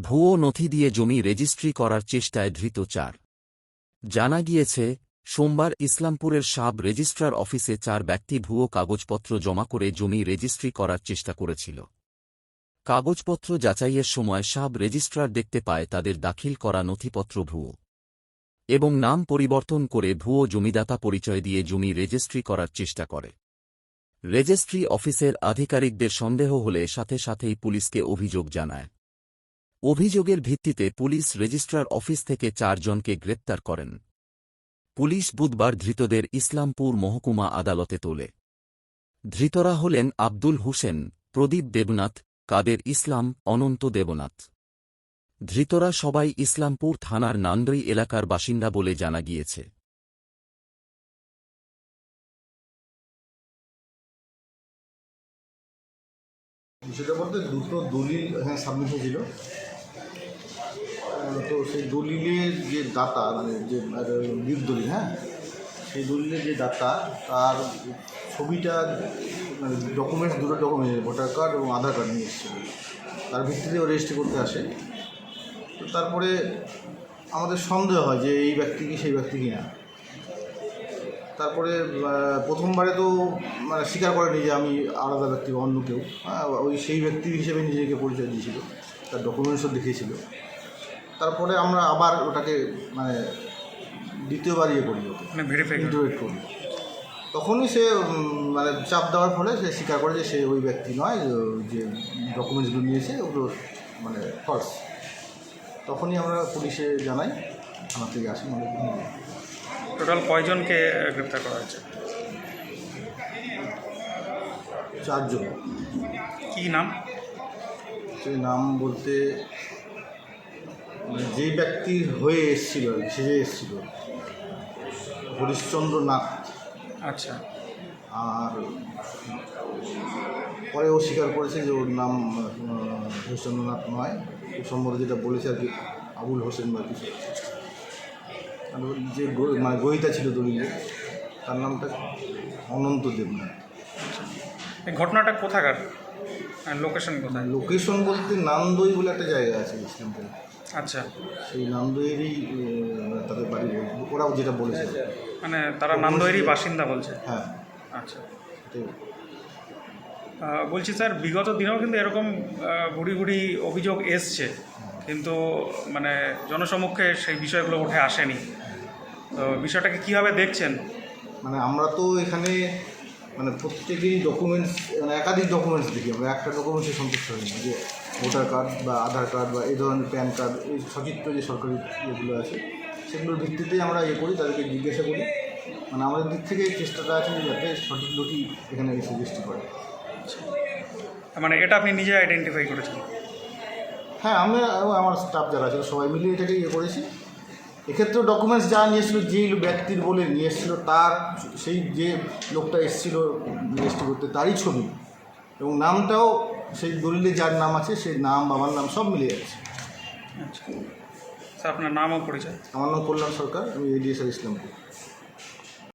ভুয়ো নথি দিয়ে জমি রেজিস্ট্রি করার চেষ্টায় ধৃত চার। জানা গিয়েছে, সোমবার ইসলামপুরের সাব রেজিস্ট্রার অফিসে চার ব্যক্তি ভুয়ো কাগজপত্র জমা করে জমি রেজিস্ট্রি করার চেষ্টা করেছিল। কাগজপত্র যাচাইয়ের সময় সাব রেজিস্ট্রার দেখতে পায় তাদের দাখিল করা নথিপত্র ভুয়ো। এবং নাম পরিবর্তন করে ভুয়ো জমিদাতা পরিচয় দিয়ে জমি রেজিস্ট্রি করার চেষ্টা করে। রেজিস্ট্রি অফিসের আধিকারিকদের সন্দেহ হলে সাথে সাথেই পুলিশকে অভিযোগ জানায়। অভিযোগের ভিত্তিতে পুলিশ রেজিস্ট্রার অফিস থেকে চারজনকে গ্রেপ্তার করেন। পুলিশ বুধবার ধৃতদের ইসলামপুর মহকুমা আদালতে তোলে। ধৃতরা হলেন আব্দুল হুসেন, প্রদীপ দেবনাথ, কাদের ইসলাম, অনন্ত দেবনাথ। ধৃতরা সবাই ইসলামপুর থানার নান্ডই এলাকার বাসিন্দা বলে জানা গিয়েছে। বিষয়টা বলতে দুটো দলিল এখানে সাবমিট হয়েছিল তো সেই দলিলের যে দাতা মানে যে লিপ দলিল হ্যাঁ? সেই দলিলের যে দাতা তার ছবিটা মানে ডকুমেন্টস দুটো ডকুমেন্ট ভোটার কার্ড এবং আধার কার্ড নিয়ে এসেছিল। তার ভিত্তিতে ও রেজিস্ট্রি করতে আসে। তো তারপরে আমাদের সন্দেহ হয় যে এই ব্যক্তি কি সেই ব্যক্তি কি না। তারপরে প্রথমবারে তো মানে স্বীকার করেনি যে আমি আলাদা ব্যক্তি বা অন্য কেউ। হ্যাঁ, ওই সেই ব্যক্তি হিসেবে নিজেকে পরিচয় দিয়েছিল। তার ডকুমেন্টসও দেখিয়েছিল। তারপরে আমরা আবার ওটাকে মানে দ্বিতীয়বার ইয়ে করি ওকে। মানে ভেরিফাই ইন্টারভিউ করি। তখনই সে মানে চাপ দেওয়ার ফলে সে স্বীকার করে যে সে ওই ব্যক্তি নয় যে- যে ডকুমেন্টসগুলো নিয়েছে ওগুলো মানে ফলস তখনই আমরা পুলিশে জানাই আমার থেকে আসি মানে টোটাল কয়জনকে গ্রেপ্তার করা হয়েছে? চারজন। কি নাম? সেই নাম বলতে মানে যে ব্যক্তি হয়ে এসেছিল সেজে এসেছিল হরিশ্চন্দ্র নাথ আচ্ছা। আর পরে ও স্বীকার করেছে যে ওর নাম হরিশ্চন্দ্রনাথ নয়। খুব সম্বন্ধে যেটা বলেছে আর কি আবুল হোসেন বা কিছু। যে মানে গহিতা ছিল দলিলে তার নামটা অনন্ত দেবনাথ। এই ঘটনাটা কোথাকার? লোকেশন কোথায়? লোকেশন বলতে নান্দই বলে একটা জায়গা আছে ইসলামপুরে আচ্ছা। সেই নান্দইয়েরই তাদের বাড়ি বলছে। ওরাও যেটা বলেছে। মানে তারা নান্দয়েরই বাসিন্দা বলছে? হ্যাঁ। আচ্ছা। বলছি স্যার বিগত দিনেও কিন্তু এরকম ঘুরি ঘুরি অভিযোগ এসছে। কিন্তু মানে জনসমক্ষে সেই বিষয়গুলো উঠে আসেনি। তো বিষয়টাকে কীভাবে দেখছেন? মানে আমরা তো এখানে মানে প্রত্যেকেরই ডকুমেন্টস মানে একাধিক ডকুমেন্টস দেখি। আমরা একটা ডকুমেন্টসে সন্তুষ্ট হই যে ভোটার কার্ড বা আধার কার্ড বা এই ধরনের প্যান কার্ড এই সচিত্র যে সরকারি ইয়েগুলো আছে সেগুলোর ভিত্তিতেই আমরা ইয়ে করি তাদেরকে জিজ্ঞাসা করি। মানে আমাদের দিক থেকে চেষ্টাটা আছে যে যাতে সঠিক লোকই এখানে এসে রেজিস্ট্রি করে। মানে এটা আপনি নিজে আইডেন্টিফাই করেছেন? হ্যাঁ আমি এবং আমার স্টাফ যারা আছে সবাই মিলে এটাকে ইয়ে করেছি। এক্ষেত্রেও ডকুমেন্টস যা নিয়ে এসেছিল যেই ব্যক্তির বলে নিয়ে এসেছিল তার সেই যে লোকটা এসেছিল রেজিস্ট্রি করতে তারই ছবি। এবং নামটাও সেই দলিলে যার নাম আছে সেই নাম বাবার নাম সব মিলিয়ে যাচ্ছে আচ্ছা। স্যার আপনার নামও পড়েছে পরিচয়? আমার নাম কল্যাণ সরকার আমি এডিএসআর ইসলামপুর